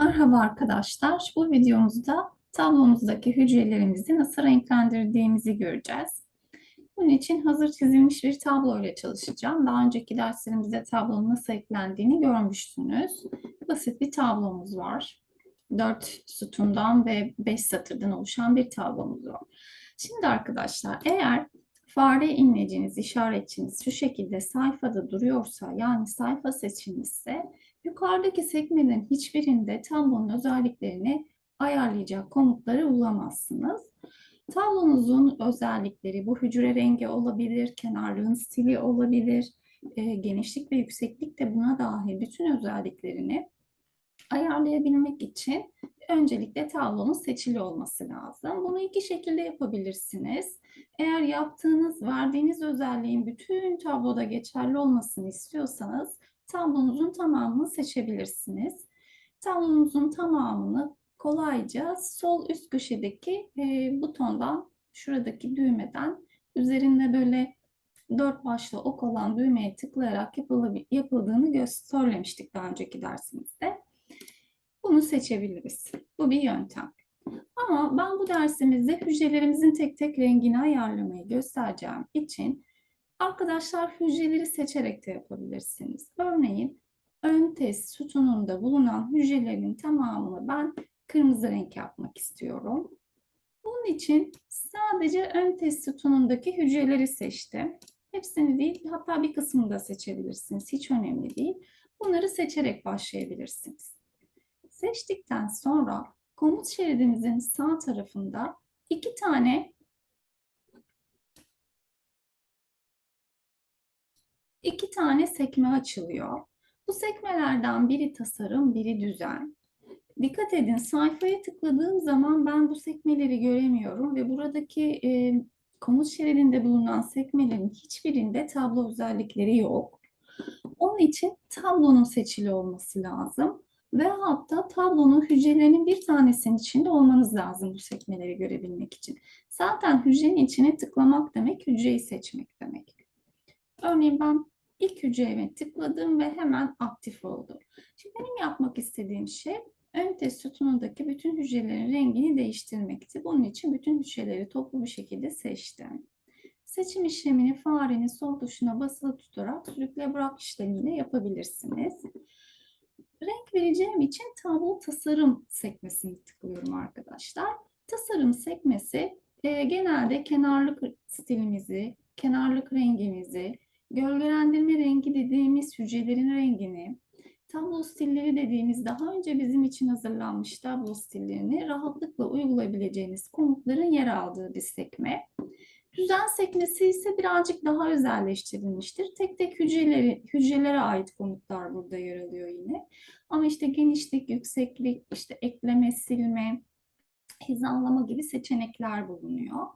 Merhaba arkadaşlar. Bu videomuzda tablomuzdaki hücrelerimizi nasıl renklendirdiğimizi göreceğiz. Bunun için hazır çizilmiş bir tablo ile çalışacağım. Daha önceki derslerimizde tablonun nasıl eklendiğini görmüştünüz. Basit bir tablomuz var. 4 sütundan ve 5 satırdan oluşan bir tablomuz var. Şimdi arkadaşlar eğer fare imleciniz, işaretçiniz şu şekilde sayfada duruyorsa yani sayfa seçilmişse Yukarıdaki sekmelerin hiçbirinde tablonun özelliklerini ayarlayacak komutları bulamazsınız. Tablonuzun özellikleri bu hücre rengi olabilir, kenarlığın stili olabilir, e, genişlik ve yükseklik de buna dahil bütün özelliklerini ayarlayabilmek için öncelikle tablonun seçili olması lazım. Bunu iki şekilde yapabilirsiniz. Eğer yaptığınız, verdiğiniz özelliğin bütün tabloda geçerli olmasını istiyorsanız tablonuzun tamamını seçebilirsiniz. Tablonuzun tamamını kolayca sol üst köşedeki e, butondan, şuradaki düğmeden üzerinde böyle dört başlı ok olan düğmeye tıklayarak yapıldığını söylemiştik daha önceki dersimizde. Bunu seçebiliriz. Bu bir yöntem. Ama ben bu dersimizde hücrelerimizin tek tek rengini ayarlamayı göstereceğim için Arkadaşlar hücreleri seçerek de yapabilirsiniz. Örneğin ön test sütununda bulunan hücrelerin tamamını ben kırmızı renk yapmak istiyorum. Bunun için sadece ön test sütunundaki hücreleri seçtim. Hepsini değil, hatta bir kısmını da seçebilirsiniz. Hiç önemli değil. Bunları seçerek başlayabilirsiniz. Seçtikten sonra komut şeridimizin sağ tarafında iki tane iki tane sekme açılıyor. Bu sekmelerden biri tasarım, biri düzen. Dikkat edin sayfaya tıkladığım zaman ben bu sekmeleri göremiyorum ve buradaki e, komut şeridinde bulunan sekmelerin hiçbirinde tablo özellikleri yok. Onun için tablonun seçili olması lazım ve hatta tablonun hücrelerinin bir tanesinin içinde olmanız lazım bu sekmeleri görebilmek için. Zaten hücrenin içine tıklamak demek hücreyi seçmek demek. Örneğin ben ilk hücreye tıkladım ve hemen aktif oldu. Şimdi benim yapmak istediğim şey ön test sütunundaki bütün hücrelerin rengini değiştirmekti. Bunun için bütün hücreleri toplu bir şekilde seçtim. Seçim işlemini farenin sol tuşuna basılı tutarak sürükle bırak işlemiyle yapabilirsiniz. Renk vereceğim için tablo tasarım sekmesini tıklıyorum arkadaşlar. Tasarım sekmesi e, genelde kenarlık stilimizi, kenarlık rengimizi, Gölgelendirme rengi dediğimiz hücrelerin rengini, tablo stilleri dediğimiz daha önce bizim için hazırlanmış tablo stillerini rahatlıkla uygulayabileceğiniz komutların yer aldığı bir sekme. Düzen sekmesi ise birazcık daha özelleştirilmiştir. Tek tek hücreleri, hücrelere ait komutlar burada yer alıyor yine. Ama işte genişlik, yükseklik, işte ekleme, silme, hizalama gibi seçenekler bulunuyor.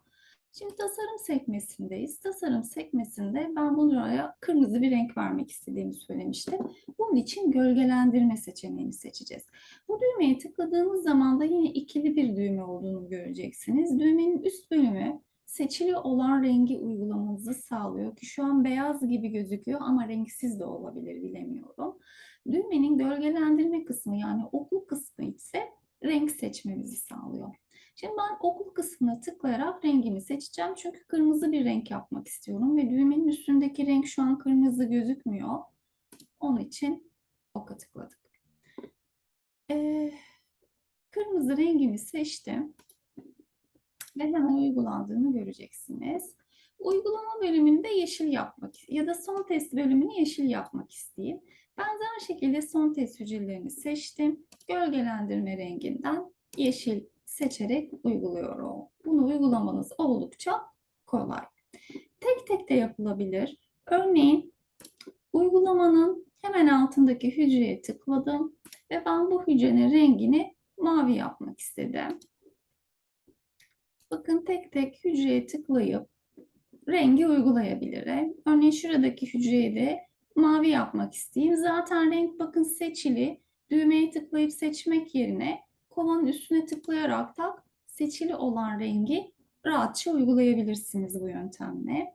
Şimdi tasarım sekmesindeyiz. Tasarım sekmesinde ben buraya kırmızı bir renk vermek istediğimi söylemiştim. Bunun için gölgelendirme seçeneğini seçeceğiz. Bu düğmeye tıkladığınız zaman da yine ikili bir düğme olduğunu göreceksiniz. Düğmenin üst bölümü seçili olan rengi uygulamanızı sağlıyor ki şu an beyaz gibi gözüküyor ama renksiz de olabilir bilemiyorum. Düğmenin gölgelendirme kısmı yani okul kısmı ise renk seçmemizi sağlıyor. Şimdi ben okul kısmına tıklayarak rengimi seçeceğim. Çünkü kırmızı bir renk yapmak istiyorum ve düğmenin üstündeki renk şu an kırmızı gözükmüyor. Onun için oka tıkladık. Ee, kırmızı rengimi seçtim ve hemen uygulandığını göreceksiniz. Uygulama bölümünde yeşil yapmak ya da son test bölümünü yeşil yapmak isteyeyim. Benzer şekilde son test hücrelerini seçtim. Gölgelendirme renginden yeşil seçerek uyguluyorum. Bunu uygulamanız oldukça kolay. Tek tek de yapılabilir. Örneğin uygulamanın hemen altındaki hücreye tıkladım ve ben bu hücrenin rengini mavi yapmak istedim. Bakın tek tek hücreye tıklayıp rengi uygulayabilirim. Örneğin şuradaki hücreyi de mavi yapmak isteyeyim. Zaten renk bakın seçili. Düğmeye tıklayıp seçmek yerine kovanın üstüne tıklayarak da seçili olan rengi rahatça uygulayabilirsiniz bu yöntemle.